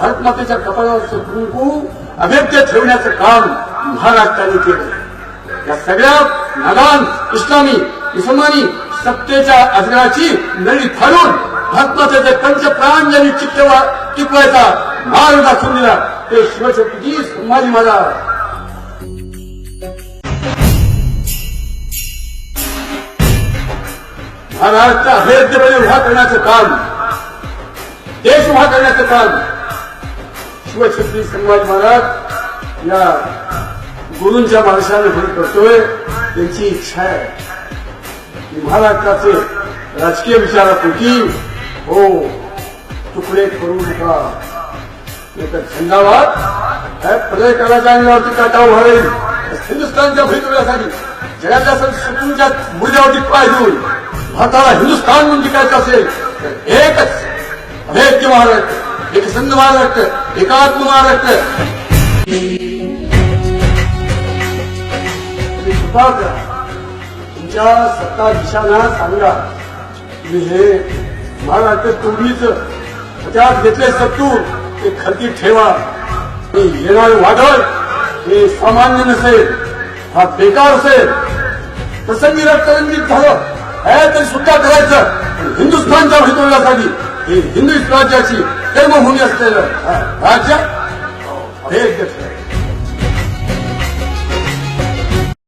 भारत मातेच्या कपाळावरचं कुंकू अभेद्य ठेवण्याचं काम महाराष्ट्राने केलं या सगळ्या नादान इस्लामी मुसलमानी सत्तेच्या अजगराची नळी फाडून भारत मातेचे पंचप्राण ज्यांनी चित्तवा टिकवायचा मार्ग दाखवून दिला ते शिवछत्रपती संभाजी महाराज महाराष्ट्र अभेद्यपणे उभा करण्याचं काम देश उभा करण्याचं काम शिवछत्री संभाजी महाराज या गुरूंच्या माणसाने घरी करतोय त्यांची इच्छा आहे. की महाराष्ट्राचे राजकीय विचारापोटी हो तुकडे करू नका. झंडावाद काय प्रलय कराच्या अंगावरती काटा उभा राहील हिंदुस्थानच्या भवितव्यासाठी जगाच्या संस्कृतीच्या मुद्द्यावरती पाय देऊन भारताला हिंदुस्थान म्हणून टिकायचं असेल तर एकच अभेद्य महाराष्ट्र. एक संघ महाराष्ट्र एकात्म महाराष्ट्र तुम्ही कृपा करा. तुमच्या सत्ताधीशांना सांगा. तुम्ही हे महाराष्ट्र तोडणीच त्यात घेतले सत्तू ते खर्ची ठेवा. हे येणारे वादळ हे सामान्य नसेल हा बेकार असेल. प्रसंगी रक्तरंजित झालं आहे तरी सुद्धा करायचं. पण हिंदुस्थानच्या भवितव्यासाठी हे हिंदू राज्याची कर्मभूमी असलेलं हा राज्य हे